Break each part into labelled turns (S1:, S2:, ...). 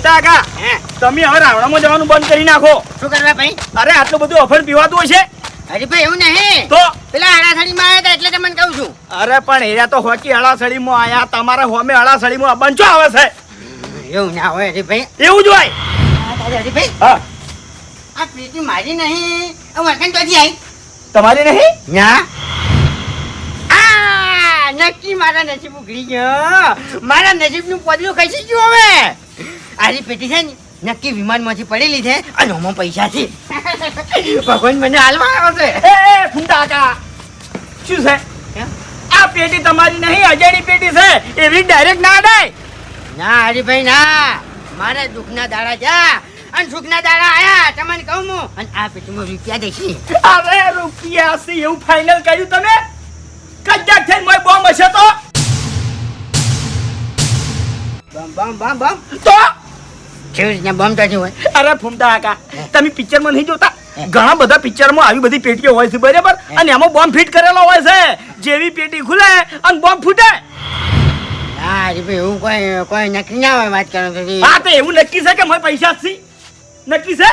S1: કાકા
S2: હે.
S1: તમે હવે રાવણામાં જવાનું બંધ કરી નાખો.
S2: શું કરવા ભાઈ?
S1: અરે આટલું બધું અફર પીવાતું હશે
S2: હરીભાઈ એવું નહીં.
S1: તો?
S2: પેલા આડાથડીમાં આવ્યા હતા એટલે તમને કહું છું.
S1: અરે પણ એરા તો હોકી હળાસળીમાં આયા. તમારા હોમે હળાસળીમાં બંચો આવે છે?
S2: એવું ના હોય હરીભાઈ
S1: એવું જ હોય?
S2: અરે ભાઈ.
S1: હા.
S2: આ પેટી મારી નહીં. આ વળકણ ક્યાંથી આવી?
S1: તમારી નહીં?
S2: ના. આ નક્કી મારા નસીબ ઉઘડી ગયો. મારા નસીબનું પદલું ખસી ગયું હવે. આરી પેટી છે ને નક્કી વિમાનમાંથી પડેલી છે અને ઓમાં પૈસા છે. ભગવાન મને હાલવા આવ્યો છે.
S1: એ શું છે? આ પેટી તમારી નહીં અજયની પેટી છે. એવી ડાયરેક્ટ ના દે.
S2: ના હરીભાઈ ના. મારા દુઃખના દાડા જા. અને સુખના દાડા આયા તમને કહું હું. અને આ પેટીમાં રૂપિયા દેખી
S1: અરે રૂપિયા છે એવું ફાઇનલ કર્યું તમે? કદાચ થઈને મોય બોમ્બ હશે તો?
S2: બમ બમ બમ
S1: તો?
S2: કેવી રીતના બમ તો હોય?
S1: અરે ફૂમતા કાકા તમે પિક્ચરમાં નહીં જોતા? ઘણા બધા પિક્ચરમાં આવી બધી પેટીઓ હોય છે બરાબર? અને એમાં બોમ્બ ફિટ કરેલો હોય છે. જેવી પેટી ખુલે અને બોમ્બ ફૂટે.
S2: હા હરીભાઈ એવું કોઈ કોઈ નક્કી ના હોય વાત કરો તો
S1: હા તો એવું નક્કી છે કે મારે પૈસા છે? નક્કી છે?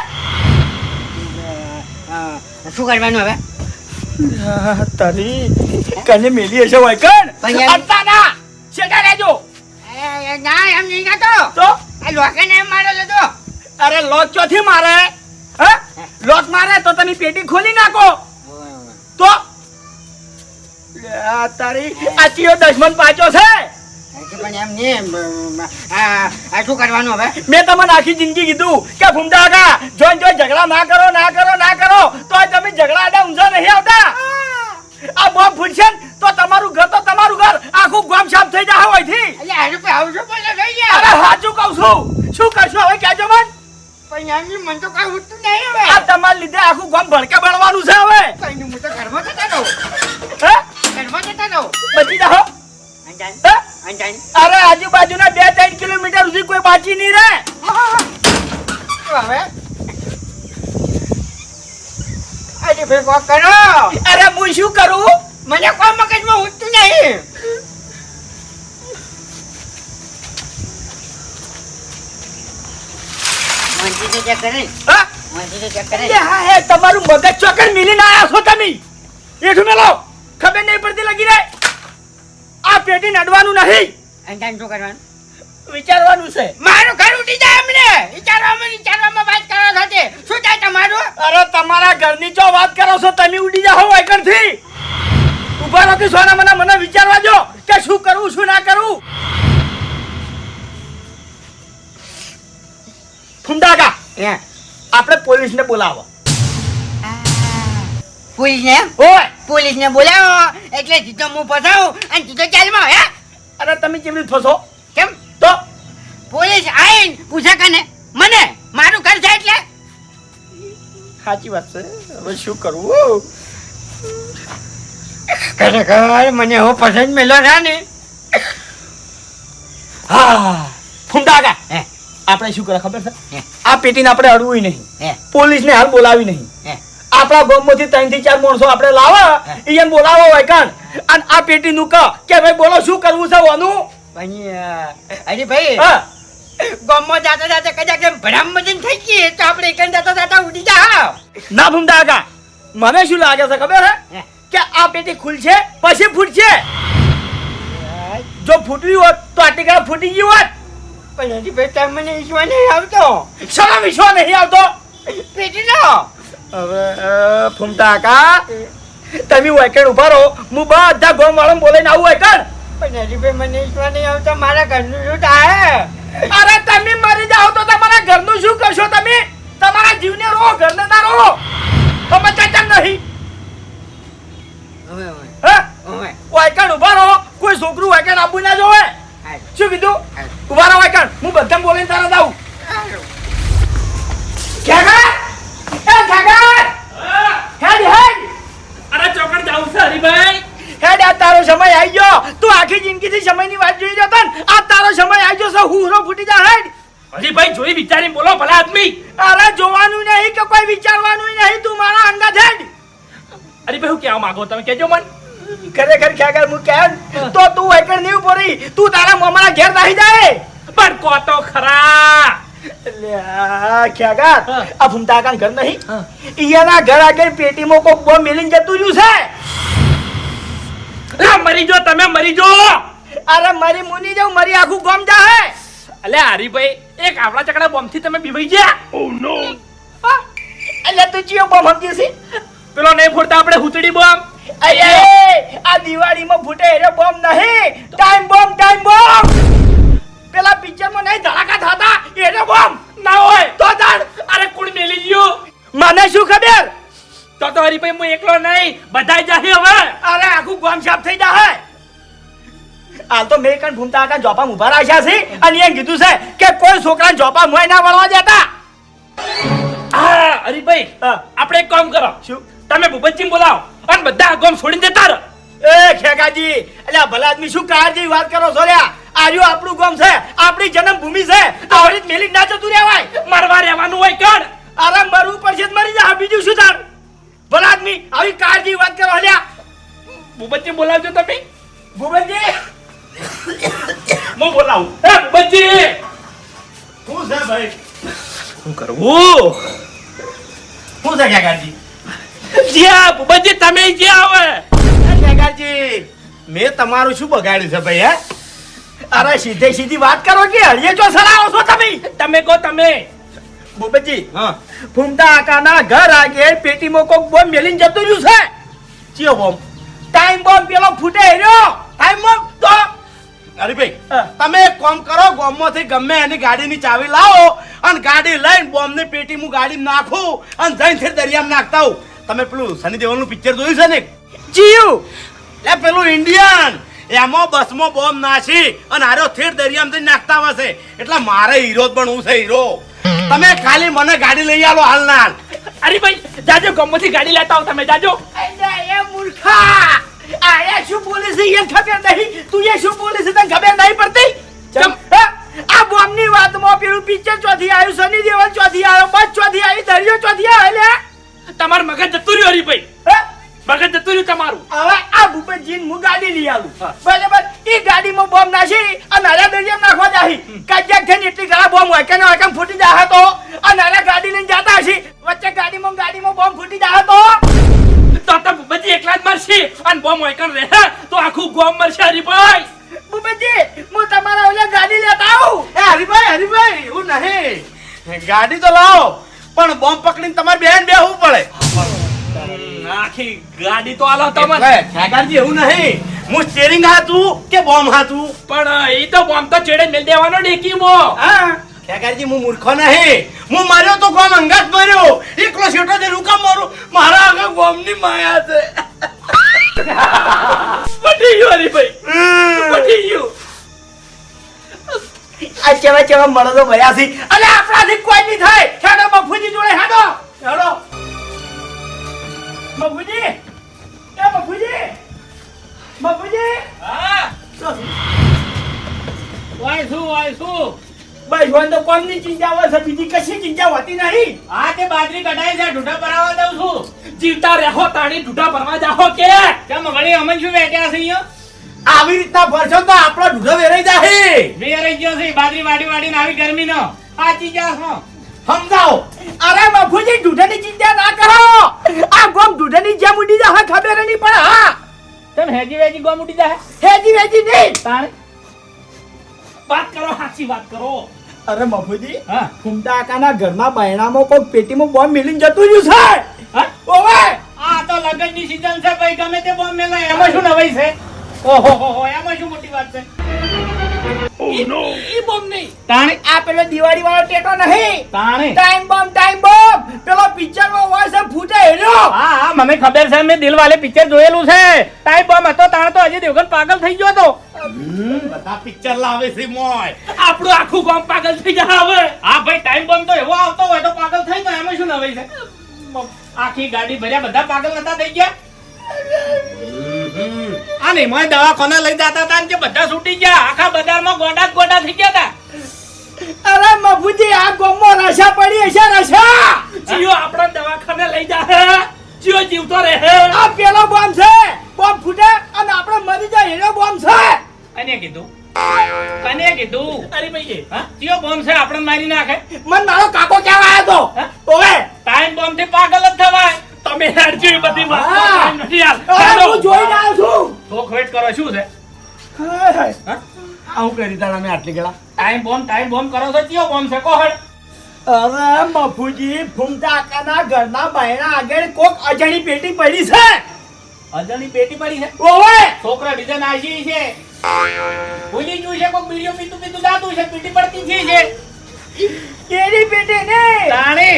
S2: શું કરવાનું હવે?
S1: તારી કને મેલી હશે હોય કણ
S2: પણ
S1: ના શેકા લેજો
S2: એ, ના એમ નહીં ગાતો
S1: તો?
S2: આ લોકોને એમ મારેલો તો.
S1: અરે લોક ચોથી મારે? હે? લોક મારે તો તમે પેટી ખોલી નાખો. તો? આ તારી આ ચિયો દશમન પાછો છે.
S2: પણ એમ નહીં આ આ શું કરવાનું હવે?
S1: મેં તમને આખી જિંદગી કીધું કે ફૂમતા કાકા જોઈન જોઈન ઝઘડા ના કરો ના કરો ના કરો તો તમે ઝઘડા આડા ઊંઝા નહીં આવતા. આ બોમ્બ ફૂટશે તો તમારું ઘર તો તમારું ઘર. આખું ગામ સાફ થઈ જાય
S2: એટલે આવું શું બોલો થઈ
S1: અરે સાચું કહું છું. શું કરશો હવે કહેજો મન.
S2: પણ એમની મન તો કઈ ઉઠતું નહીં હવે.
S1: આ તમારા લીધે આખું ગામ ભડકે બળવાનું છે હવે.
S2: કઈ હું તો ઘરમાં જતા રહું.
S1: હે?
S2: ઘરમાં જતા રહું.
S1: બચી જાઓ.
S2: અંજાન
S1: હે?
S2: અંજાન
S1: અરે આજુબાજુના બે ત્રણ કિલોમીટર સુધી કોઈ બાચી નહીં રહે.
S2: હવે? અરે ભેગો કરો.
S1: અરે હું શું કરું?
S2: મને કોઈ મગજમાં ઉઠતું નહીં. મંજી ચેક કરે
S1: હા?
S2: ચેક કરે
S1: હા હે તમારું મગજ ચોકડ મિલીને આયા છો તમે? એઠું મેલો. ખબર નહીં પડતી લગી રહે. આ પેટી નડવાનું નહીં.
S2: અંજાન શું કરવાનું?
S1: વિચારવાનું છે.
S2: મારું ઘર ઉઠી જાય એમને વિચારવામાં વિચારવામાં વાત કરો તે શું થાય તમારું?
S1: અરે તમારા ઘરની જો વાત કરો છો તમે ઉડી જાઓ વાયકણથી ઊભા નથી સોના મને મને વિચારવા દો કે શું કરવું શું ના કરવું ફુંડાકા
S2: હે?
S1: આપણે પોલીસને બોલાવો.
S2: પોલીસને?
S1: ઓય!
S2: પોલીસને બોલાવો. એટલે જીતો હું ફસાવું અને જીતો ચાલમાં હે?
S1: અરે તમે કેમ ફસો?
S2: કેમ? પોલીસ આઈન પૂછે કને મને? મારું ઘર છે એટલે?
S1: સાચી વાત છે. હવે શું કરવું
S2: ખરેખર મને હો પસંદ મેલો છે ને?
S1: હા ફુંડાકા
S2: હે?
S1: આપણે શું કરે ખબર છે? આ પેટીને આપણે અડવું નહીં. પોલીસને હાલ બોલાવી નહીં. આપણા ગામમાંથી ત્રણથી ચાર માણસો આપણે લાવા.
S2: એ
S1: એને બોલાવો હોય કાન અને આ પેટીનું કહો કે ભાઈ બોલો શું કરવું છે વાનું?
S2: પણ અરે ભાઈ
S1: હા.
S2: ગામમાં જાતા જાતા કદાચ એમ ભરામ મજન થઈ ગઈ તો આપણે એકન જાતા જાતા ઉડી જા
S1: ના ભૂમતા કાકા મને શું લાગે છે ખબર હે. કે આ પેટી ખુલશે પછી ફૂટશે. જો ફૂટવી હોત તો આટલી ફૂટી ગઈ હોત.
S2: પણ હજી ભાઈ તમે મને વિશ્વાસ નહીં આવતો?
S1: શરમ વિશ્વાસ નહીં આવતો?
S2: પેટી લો
S1: હવે ફૂમતા કાકા તમે વેકેન્ડ ઊભા રહો હું બધા ગામ બોલે બોલાઈને આવું વેકેન્ડ
S2: પણ હજી ભાઈ મને વિશ્વાસ નહીં આવતો મારા ઘરનું શું થાય?
S1: અરે તમે મરી જાઓ તો તમારા ઘરનું શું કરશો તમે? તમારા જીવને રો ઘરને ના રો. તો બચાતા નહીં.
S2: હવે હવે.
S1: હે?
S2: હવે.
S1: વાયકણ ઊભા રહો. કોઈ છોકરું વાયકણ આપવું ના જોવે? શું કીધું. ઊભા રહો વાયકણ. હું બધા બોલીને તારા દઉં
S2: હાલો.
S1: ખેગર હે. હેડ!
S3: અરે ચોકડ જાઉં છે હરીભાઈ.
S1: હેડ આ તારો સમય આવી ગયો. તું આખી જિંદગીથી સમયની વાત જોઈ રહ્યો ને આ તારો સમય આવી ગયો હુરો ફૂટી જા હેડ.
S3: હરીભાઈ જોઈ વિચારી બોલો ભલા આદમી.
S1: અરે જોવાનું નહીં કે કોઈ વિચારવાનું નહીં તું મારા અંગત હેડ.
S3: ભાઈ હું કહેવા માંગો તમે કહેજો મન.
S1: ખરેખર ખ્યાગર હું કે તો તું એકડ નહીં પડી તું તારા મમાના ઘેર નાહી જાય.
S3: પણ કો તો ખરા.
S1: ખ્યાગર આ ભૂમતા ઘર નહીં. ઈયાના ઘર આગળ પેટીમાં કોક બોમ્બ મેલીને જતું રહ્યું છે.
S3: અલા, મરી જો તમે મરી જો
S1: અરે મારી મુની જાવ મારી આખું ગામ જાહે.
S3: અલ્યા હરીભાઈ એક આવડા ચકડા બોમ્બથી તમે બીવાઈ ગયા?
S1: ઓ નો અલે તું ચિયો બોમ્બ સમજી છે?
S3: પેલો નહીં ફોડતા આપણે હુતડી બોમ્બ?
S1: અરે આ દિવાળીમાં ફૂટે એનો બોમ્બ નહીં. Time bomb time bomb. પેલા પિક્ચરમાં નહીં ધડાકા થતા એનો બોમ્બ.
S3: ના હોય.
S1: તો જાણ
S3: અરે કુણ મેલી ગયો?
S1: મને શું ખબર?
S3: તો તો હરીભાઈ હું એકલો નહીં બધાય જાહી હવે.
S1: અરે આખું ગામ સાફ થઈ જાહે. હાલ તો મેં કણ ભૂમતા હતા જોપા ઊભા રાખ્યા છે. અને એમ કીધું છે કે કોઈ છોકરા જોપા મોય ના વળવા દેતા.
S3: હા હરીભાઈ. આપણે એક કામ કરો.
S1: શું?
S3: તમે ભૂપતજી બોલાવો અને બધા ગામ છોડીને જતા રહો.
S1: એ ખેગાજી એટલે ભલા આદમી શું કાર જેવી વાત કરો છો લ્યા? આર્યો આપણું ગામ છે આપણી જન્મભૂમિ છે. આવડી મેલી ના જતું રહેવાય.
S3: મરવા રહેવાનું હોય કણ?
S1: આરામ મરવું પડશે મરી જા બીજું શું તાર ભલા આદમી આવી કાળજી વાત કરો લ્યા
S3: ભૂપતજી બોલાવજો તમે.
S1: ભૂપતજી!
S3: હું બોલાવું. હે ભૂપતજી!
S1: શું છે ભાઈ?
S3: શું કરવું
S1: શું છે ખેગાજી
S3: જ્યાં ભૂપતજી તમે જ્યાં આવે.
S1: ખેગાજી મેં તમારું શું બગાડ્યું છે ભાઈ હે? અરે સીધે સીધી વાત કરો કે હળીએ જો સરાવો છો તમે.
S3: તમે કહો તમે.
S1: ભૂપતજી
S2: હા.
S1: ફૂમતા આકાના ઘર આગે પેટીમાં કોક બોમ્બ મેલીને જતો રહ્યું છે. ચિયો બોમ્બ? ટાઈમ બોમ્બ પેલો ફૂટે રહ્યો. ટાઈમ બોમ્બ તો
S4: અરે
S1: ભાઈ
S4: તમે એક કામ કરો ગોમમાંથી ગમે એની ગાડીની ચાવી લાવો અને ગાડી લઈને બોમ્બની હું ગાડી નાખું અને જઈને ફેર દરિયામાં નાખતા હું તમે પેલું સની દેવલનું પિક્ચર જોયું છે ને?
S1: જીયું.
S4: એ પેલું ઇન્ડિયન. એમાં બસમાં બોમ્બ નાખી અને આરો થેર દરિયામાં નાખતા હશે એટલે મારે હીરો જ બનવું છે હીરો. તમે ખાલી મને ગાડી લઈ આવો હાલ ના હાલ.
S3: અરે ભાઈ જાજો ગમોથી ગાડી લેતા આવો તમે જાજો.
S1: એ મૂર્ખા! આયા શું બોલે છે? એ ખબર નહીં. તું એ શું બોલે છે? તને ખબર નહીં પડતી?
S3: ચમ.
S1: આ બોમ્બની વાતમાં પેલું પિક્ચર ચોથી આવ્યું સની દેવલ ચોથી આવ્યો બસ ચોથી આવી દરિયો ચોથી આવે લે
S3: તમાર મગજ જતું રહ્યું હરીભાઈ.
S1: હે?
S3: મગજ જતું રહ્યું તમારું.
S1: હવે આ ભૂપતજીને હું ગાડી લઈ આવું બરાબર? એ ગાડીમાં બોમ્બ નાખી અને નાના દરિયામાં નાખવા જાહી. કાજ્યા થઈને એટલી ઘણા બોમ્બ હોય કે ન હોય કેમ ફૂટી જાહે તો? આ નાના ગાડી લઈને જતા હશી. વચ્ચે ગાડીમાં ગાડીમાં બોમ્બ ફૂટી જાહે તો?
S3: તો તો ભૂપતજી એકલા જ મરશે. અને બોમ્બ હોય રહે તો આખું ગોમ મરશે હરીભાઈ.
S1: ભૂપતજી હું તમારા ઓલે ગાડી લેતા આવું.
S4: એ હરીભાઈ હરીભાઈ હું નહીં. ગાડી તો લાવો પણ બોમ્બ પકડીને તમારે બેન બેહવું પડે.
S3: આખી ગાડી તો આલો તમે.
S4: એટલે ખેગારજી એવું નહીં. હું સ્ટેરિંગ હાથું કે બોમ્બ હાથું?
S3: પણ એ તો બોમ્બ તો ચેડે મેલ દેવાનો ડેકીમાં.
S4: હા. ખેગારજી હું મૂર્ખો નહીં. હું માર્યો તો ગોમ અંગાત માર્યો એકલો છેટો દે રૂકા મારું. મારા આગળ ગોમની માયા છે.
S3: પટી ગયો અરે ભાઈ. પટી ગયો.
S1: આ ચેવા ચેવા મળો તો ભયાસી અલે આપણાથી કોઈ નહીં થાય. હેડો બફુજી જોડે હેડો. હેડો. બફુજી એ બફુજી બફુજી
S3: હા? વાય શું વાય શું?
S1: બસ વન તો કોમની ચિંતા હોય છે બીજી કશી ચિંતા હોતી નહીં.
S3: હા તે બાજરી કઢાઈ છે ઢૂઢા ભરાવા દઉં છું. જીવતા રહો તાણી ઢૂઢા ભરવા જાહો કે? કેમ વળી અમન શું બેઠ્યા છે અહીંયા?
S4: આવી રીતના ભરશો તો આપણો ઢૂઢો વેરાઈ જાહે.
S3: વેરાઈ ગયો છે બાજરી વાડી વાડીને આવી ગરમીનો. પાચી જા છો?
S4: સમજાવો.
S1: અરે બાપુજી દૂધની ચિંતા ના કરો. આ ગોમ દૂધની જેમ ઉડી જાય ખબર નહીં પણ હા.
S3: તમે હેજી વેજી ગોમ ઉડી જાય?
S1: હેજી વેજી નહીં.
S3: તાણે વાત કરો સાચી વાત કરો.
S1: અરે બાપુજી
S3: હા.
S1: ફૂમતા આકાના ઘરના બાયણામાં કોઈ પેટીમાં બોમ્બ મિલીને જતું જ છે. ઓવે!
S3: આ તો લગનની સીઝન છે ભાઈ ગમે તે બોમ્બ મેલા એમાં શું નવાઈ છે? ઓહો હો હો એમાં શું મોટી વાત છે? તાણે.
S1: આ પેલો દિવાળી વાળો ટેટો નહીં.
S3: તાણે.
S1: Time bomb time bomb. પેલો પિક્ચરમાં હોય છે ફૂટે હેડ્યો.
S3: હા હા મને ખબર છે મેં દિલવાલે પિક્ચર જોયેલું છે. ટાઈમ બોમ્બ હતો તાણે તો અજય દેવગન પાગલ થઈ ગયો હતો.
S4: બધા પિક્ચર લાવે છે મોય.
S3: આપણું આખું ગામ પાગલ થઈ જાય હવે. હા ભાઈ ટાઈમ બોમ્બ તો એવો આવતો હોય તો પાગલ થઈ જાય એમાં શું નવાઈ છે? આખી ગાડી ભર્યા બધા પાગલ નતા થઈ ગયા? આ એમાં દવાખાને લઈ જતા હતા કે બધા છૂટી ગયા. આખા બજારમાં ગોડા ગોંડા થઈ ગયા હતા.
S1: અરે મફુજી આ ગોમમાં રસા પડી હશે રસા!
S3: જીઓ આપણા દવાખાને લઈ જા જીઓ જીવતો રહે
S1: આ પેલો બોમ્બ છે. બોમ્બ ફૂટે અને આપણે મરી જાય એનો બોમ્બ છે.
S3: અને કીધું? કને કીધું?
S1: અરે ભાઈ
S3: હા? કયો બોમ્બ છે આપણે મારી નાખે.
S1: મન મારો કાકો ક્યાં આવ્યો તો ઓવે.
S3: ટાઈમ બોમ્બથી પાગલ જ થવાય.
S1: તમે હેડજો એ બધી વાત
S3: શું છે.
S1: આવું કરી તારા મેં આટલી ગળા?
S3: ટાઈમ બોમ્બ ટાઈમ બોમ્બ કરો તો કયો બોમ્બ છે? કોહળ
S1: અરે મફુજી ફૂમતા આકાના ઘરના બહેરા આગળ કોક અજાણી પેટી પડી છે.
S3: અજાણી પેટી પડી છે?
S1: ઓવે!
S3: છોકરા બીજા નાસી છે. ભૂલી ગયું છે કોક બીડીઓ પીતું પીતું જાતું છે? પેટી પડતી થઈ છે.
S1: એની પેટી ને?
S3: તાણે.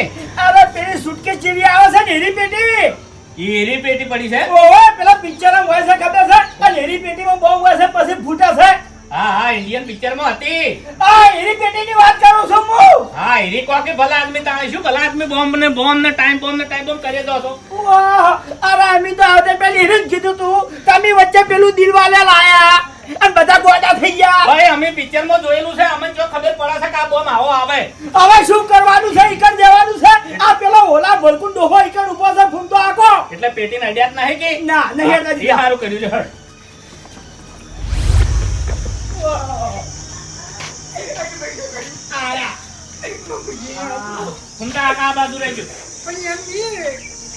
S1: અરે પેલી સુટકેસ જેવી આવે છે ને એની પેટી?
S3: એરી પેટી પડી છે?
S1: ઓવે પેલા પિક્ચર હોય છે ખબર છે? અને એની પેટીમાં બહુ હોય છે પછી ફૂટે છે
S3: હા હા ઇન્ડિયન પિક્ચરમાં હતી.
S1: આ એની પેટીની વાત કરું છું હું.
S3: હા એરી કોકે ભલા આદમી તાણે શું? ભલા આદમી બોમ્બ ને બોમ્બ ને ટાઈમ બોમ્બ ને ટાઈમ બોમ્બ કરી દો છો.
S1: અરે અમે તો આવતે પેલી એરી જ કીધું તું તમે વચ્ચે પેલું દિલવાલે લાયા. અને બધા ગોડા થઈ ગયા.
S3: ભાઈ અમે પિક્ચરમાં જોયેલું છે. અમને જો ખબર પડે છે કે આ બોમ્બ આવો આવે.
S1: હવે શું કરવાનું છે? ઈકણ દેવાનું છે? આ પેલો ઓલા ભલકું ડોહો ઈકણ ઊભો છે ફૂમતો આખો.
S3: એટલે પેટી ને અડ્યાત નહીં કે?
S1: ના નહીં હેડતા
S3: એ સારું કર્યું છે હળ.
S1: આયા.
S3: ઘૂમતા આ બાજુ રહેજો.
S2: પણ એમ.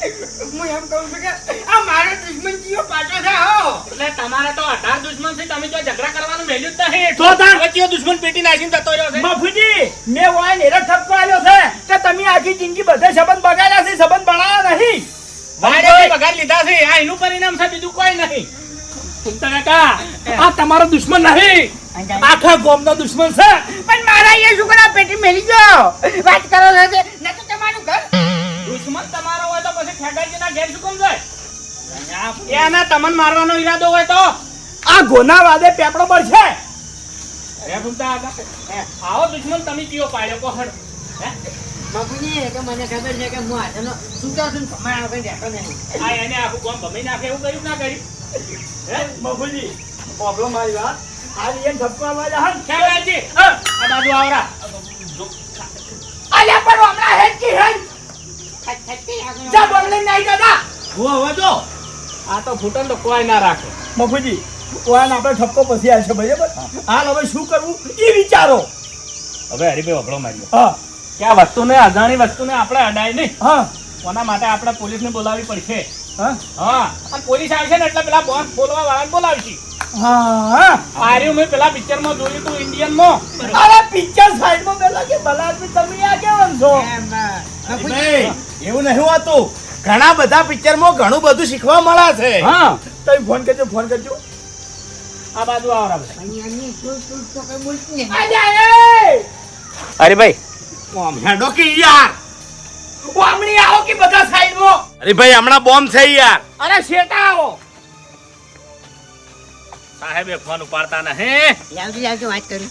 S2: હું એમ કહું છું કે આ મારો દુશ્મન જીઓ પાછો છે હો.
S3: એટલે તમારે તો અઢાર દુશ્મન છે તમે જો ઝઘડા કરવાનું મેલ્યું જ નહીં.
S1: તો તાર.
S3: વચ્ચે દુશ્મન પેટી નાખીને જતો રહ્યો છે?
S1: બાપુજી મેં વાય નેરો ઠપકો આલ્યો છે કે તમે આખી જિંદગી બધે સંબંધ બગાડ્યા છે સંબંધ બનાવ્યા નહીં.
S3: વાડે પગાર લીધા છે આ એનું પરિણામ છે બીજું કોઈ નહીં. ઘૂમતા કાકા આ તમારો દુશ્મન નહીં.
S1: આખા ગામનો દુશ્મન છે.
S2: પણ મારા એ કરે પેટી મેલી ગયો. વાત કરો છો ન તો તમારું ઘર
S3: દુશ્મન તમારો હોય તો પછી ખેગાઈજીના ઘેર શું કેમ જાય? એના તમન મારવાનો ઈરાદો હોય તો.
S1: આ ગોના વાદે પેપડો પર છે.
S3: અરે કાકા આવો દુશ્મન તમે કયો પાડ્યો કો હળ હે?
S2: બાપુજી કે મને ખબર છે કે હું હાથનો સુતા છું ને? તમારા વગર રહેતો નહીં.
S3: આ એને આખું કોમ ભમી નાખે એવું કર્યું ના કર્યું? હે?
S1: મફુજી પ્રોબ્લેમ મારી વાત. આ લીએ ઠપકો આલવા જા હન
S3: ખેગાઈજી આ બાજુ આવરા.
S1: અલ્યા પણ હમણાં હેડ કી હેડ જા બંગલે નહીં દાદા
S3: હું હવે જો. આ તો ફૂટન તો કોઈ ના રાખે.
S1: મફુજી ઓયાને આપણે ઠપકો પછી આવશે બરાબર? હાલ હવે શું કરવું? એ વિચારો.
S3: હવે હરીભાઈ વપડો માર્યો
S1: હા.
S3: કે આ વસ્તુને અજાણી વસ્તુને આપણે અડાય નહીં.
S1: હા.
S3: કોના માટે આપણે પોલીસને બોલાવવી પડશે?
S1: હા?
S3: હા. અને પોલીસ આવશે ને એટલે પેલા બોમ્બ બોલવા વાળાને બોલાવશે.
S1: હા હા.
S3: મેં પેલા પિક્ચરમાં જોયું હતું ઇન્ડિયનમાં.
S1: અરે પિક્ચર સાઈડમાં પેલા કે તમે આ કેમ છો?
S4: નહીં, એવું નહીં હોતું. ઘણા બધા પિક્ચરમાં ઘણું બધું શીખવા મળે છે.
S3: હા.
S1: તમે ફોન કરજો ફોન કરજો.
S3: આ બાજુ
S1: એ
S3: અરે ભાઈ.
S4: હેડો કે યાર.
S1: વામણી આવો કે બધા સાઈડમાં?
S4: અરે ભાઈ હમણાં બોમ્બ છે યાર.
S1: અરે શેટા આવો.
S3: સાહેબે ફોન ઉપાડતા નહીં.
S2: લાવજો લાવજો વાત કરું.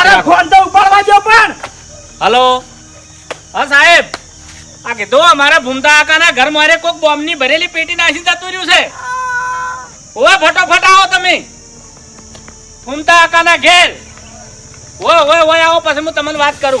S1: અરે ફોન તો ઉપાડવા જો પણ.
S3: હલો. હા સાહેબ. આ કીધું અમારા ભૂમતા આકાના ઘર મારે કોક બોમ્બની ભરેલી પેટી નાસી જતું રહ્યું છે. ઓય ફટાફટ આવો તમે. ભૂમતા આકાના ઘેર. ઓય ઓય ઓય આવો પછી હું તમને વાત કરું.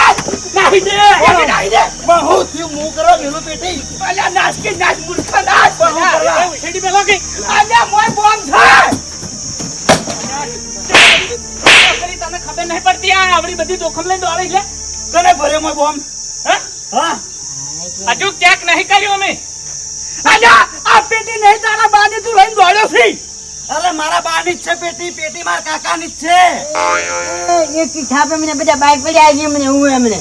S1: દે દે પેટી નાહી દે બહુ કરો મેલું પેટી. અલ્યા નાચ કે નાચ મૂર્ખા નાચ બહુ કરવા
S3: હેડી પેલો કે?
S1: અલ્યા મોય બોમ્બ છે!
S3: તને ખબર નહીં પડતી આ આવડી બધી જોખમ લઈને દોડી છે?
S1: તને ભર્યો મોય બોમ્બ
S3: હે?
S1: હા?
S3: હજુ ચેક નહીં કર્યું અમે.
S1: અલ્યા આ પેટી નહીં તારા બાની તું લઈને દોડ્યો છે.
S2: અરે મારા બાની જ છે પેટી પેટી મારા કાકાની જ છે. એક છાપે મને બધા બાઈક પડી આવી મને હું એમને.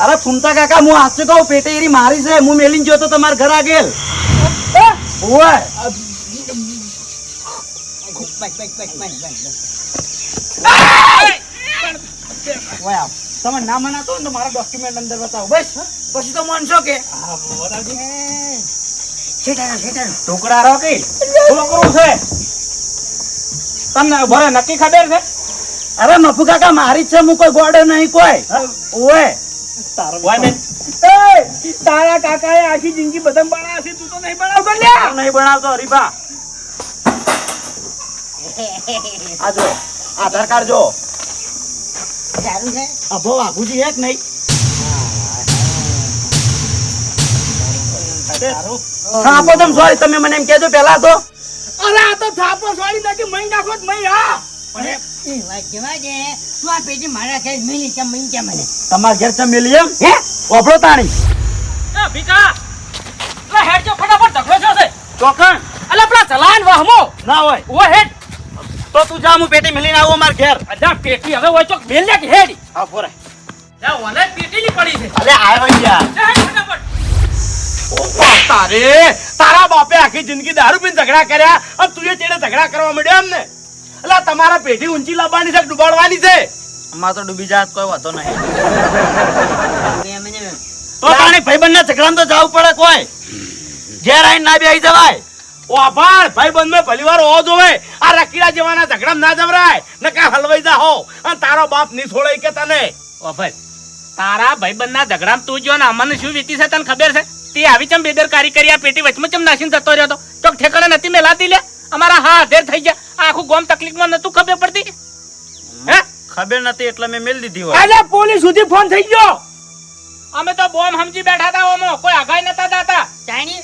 S5: અરે ફૂમતા કાકા હું હાથે કહું પેટે એરી મારી છે હું મેલીને જોતો તમારા ઘર આ ઓય. ઓય તમે ના મનાતો ને તો મારા ડોક્યુમેન્ટ અંદર બતાવો બસ પછી તો માનશો કે?
S3: ટુકડા છોકરું છે? તમને ભરે નક્કી ખબર છે?
S5: અરે મફુ કાકા મારી જ છે હું કોઈ ગોડે નહીં કોઈ. ઓય.
S1: તારા કાકાએ આખી જિંદગી બદામ બનાવ્યા છે તું તો નહીં બનાવતો લ્યા.
S5: નહીં ભણાવતો હરીફા. આ જો આધાર કાર્ડ જો.
S2: સારું છે?
S5: અભો વાઘુજી હે કે નહીં? થાપો તમે સોરી તમે મને એમ કેજો પેલા તો.
S1: અરે આ તો થાપો સોરી નાખી મહી નાખો મહી હા.
S2: એ વાત જવા દે. તું આ પેટી મારા ઘરે મિલી કેમ મહી કેમ મને.
S5: તમારા ઘેર ચમ મેલી એમ? હે? ઓફળો તાણી.
S3: એ ભીખા. લે હેડ જો ફટાફટ ધકડો છો છે.
S5: ચોકણ?
S3: અલે પેલા ચલાન વાહમો
S5: ના હોય.
S3: ઓ હેડ.
S5: તો તું જા હું પેટી મેલીને આવું મારા ઘેર.
S3: અલ્યા પેટી હવે હોય ચોક મેલ કે હેડ.
S5: આ ફોરે.
S3: લે ઓને પેટી ની પડી છે.
S5: અરે યાર
S3: ફટાફટ.
S4: તારે. તારા બાપે આખી જિંદગી દારૂ પીને ઝઘડા કર્યા અને તું એ ચેડે ઝઘડા કરવા માંડ્યો એમ ને એટલે તમારા પેઢી ઊંચી લાવવાની છે ડૂબાડવાની ડુબાડવાની છે.
S5: અમાર તો ડૂબી જાત કોઈ વાતો નહીં. તો તાણી ભાઈબંધના ઝઘડામાં તો જવું પડે કોઈ. ઘેર આવીને ના બેસી જવાય.
S4: ઓ આભાર ભાઈ બંધ મેં પહેલી વાર હોવો જોવે. આ રકીડા જેવાના ઝઘડા ના જવરાય. ને કા હલવાઈ જા હો અને તારો બાપની છોડે કે તને.
S3: ઓ ભાઈ તારા ભાઈબંધના ઝઘડા તું જો ને અમને શું વીતી છે તને ખબર છે? તે આવી ચમ બેદરકારી કરી આ પેટી વચમાં ચમ નાસીને જતો રહ્યો તો? ચોક ઠેકાણે નથી મેલાતી લે? અમારા હા ધેર થઈ ગયા. આખું ગોમ તકલીફમાં નતું ખબર પડતી? હે?
S5: ખબર નથી એટલે મેં મેલ દીધી હોય.
S1: અરે પોલીસ સુધી ફોન થઈ ગયો.
S3: અમે તો બોમ્બ સમજી બેઠા હતા ઓમો. કોઈ આગાઈ નતા દાતા.
S2: જાણી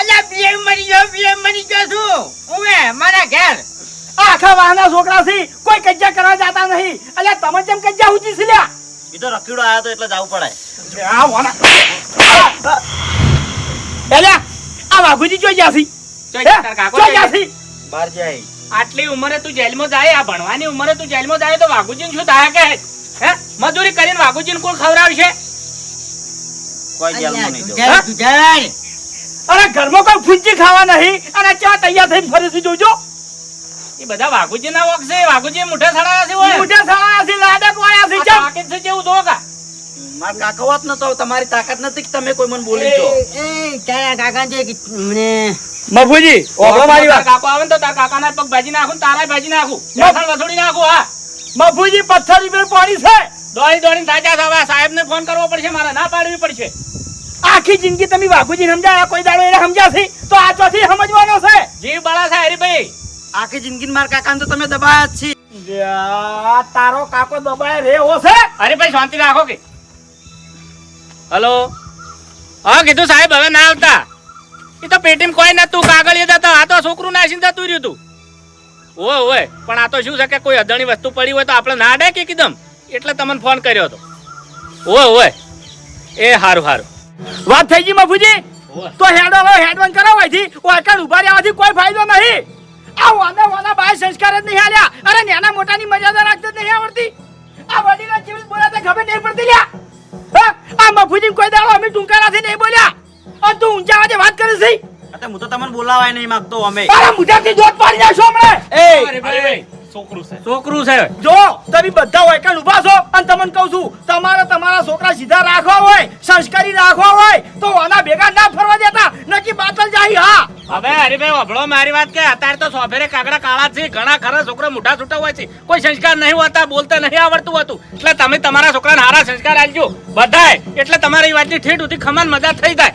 S2: અલ્યા બીએ મરી ગયો બીએ મરી ગયો છું. ઓવે મારા ઘેર.
S1: આખા વાહના છોકરા થી કોઈ કજ્જા કરવા જતા નહીં. અલ્યા તમે જેમ કજ્જા ઉચી છે લ્યા
S5: એ તો રખીડો આવ્યો તો એટલે જવું પડે
S1: આ વાના એલા આ વાઘુજી ચોઈ ગયા છે?
S5: જાય.
S3: આટલી ઉંમરે તું જેલમાં જાય આ ભણવાની ઉંમરે તું જેલમાં જાય તો વાઘુજીને શું થાય કે? હે મજૂરી કરીને વાઘુજીને કોણ ખવડાવશે?
S5: કોઈ જેલમાં નહીં
S1: અરે ઘરમાં કોઈ ફૂંચી ખાવા નહીં. અને ચા તૈયાર થઈને ફરીથી જોજો.
S3: એ બધા વાઘુજીના વખ છે વાઘુજી મુઠા સાડા છે ઓય.
S1: મુજે સાળા છે લાડક વાયા છે
S3: ચા
S1: ચમ.
S3: છે જેવું જો કા.
S5: મારા કાકા વાત નતો તમારી તાકાત નથી કે તમે કોઈ મને બોલી જો
S2: એ એ કાકા છે કે મને?
S1: મફુજી ઓબળો મારી વાત.
S3: કાકો આવે ને તો તારા કાકાના પગ ભાજી નાખું તારા ભાજી નાખું.
S1: ના.
S3: વસોડી નાખું હા.
S1: મફુજી પથ્થર ઉપર પાણી છે.
S3: દોડી દોડીને થાક્યા થવા હવે સાહેબ ને ફોન કરવો પડશે મારા ના પાડવી પડશે.
S1: આખી જિંદગી તમે વાઘુજી સમજાયા કોઈ દાડો એને સમજાશે? તો આ ચોથી સમજવાનો છે.
S3: જીવ બાળા છે હરીભાઈ.
S5: આખી જિંદગી મારા કાકાને તો તમે દબાયા જ છી
S1: તારો કાકો દબાય રે ઓ છે.
S3: હરીભાઈ શાંતિ રાખો કે. હલો? હા કીધું સાહેબ હવે ના આવતા. એ તો પેટીમ કોઈ નતું કાગળ હતા આ તો છોકરું નાસીને જતું રહ્યું તું. ઓય ઓય પણ આ તો શું છે કે કોઈ અજાણી વસ્તુ પડી હોય તો આપણે ના ડે કે કીધમ એટલે તમને ફોન કર્યો હતો. ઓય ઓય એ હારું હારું.
S1: વાત થઈ ગઈ મફુજી? તો હેડો હેડવન કરાવો અહીંથી. ઓળખાણ ઊભા રહેવાથી કોઈ ફાયદો નહીં. આ વાના વાના બાય સંસ્કાર જ નહીં હાલ્યા. અરે નાના મોટાની મર્યાદા રાખતા જ નહીં આવડતી. આ વડીલા જેવી બોલાતા ખબર નહીં પડતી લ્યા. હા? આ મફુજી કોઈ દાડો અમે ટૂંકારાથી નહીં બોલ્યા. અને તું ઊંચા આજે વાત કરે છે?
S5: હું તો તમને બોલાવાય નહીં માંગતો અમે.
S1: તારા મુજાથી જોત પાડી નાખશો હમણાં.
S3: ભાઈ. છોકરું છે. છોકરું છે.
S1: જો તમે બધા ઓળખાણ ઊભા છો અને તમને કહું છું તમારે તમારા છોકરા સીધા રાખવા હોય સંસ્કારી રાખવા હોય તો આના ભેગા ના ફરવા દેતા નકી બાતલ જાય હા.
S3: હવે હરીભાઈ વભળો મારી વાત કે અત્યારે તો સોફેરે કાગડા કાળા છે ઘણા ખરા છોકરા મોટા છૂટા હોય છે. કોઈ સંસ્કાર નહીં હોતા બોલતા નહીં આવડતું હતું. એટલે તમે તમારા છોકરાને હારા સંસ્કાર આપજો. બધાય. એટલે તમારી વાતની ઠેઠ ઉધી ખમાન મજા થઈ જાય.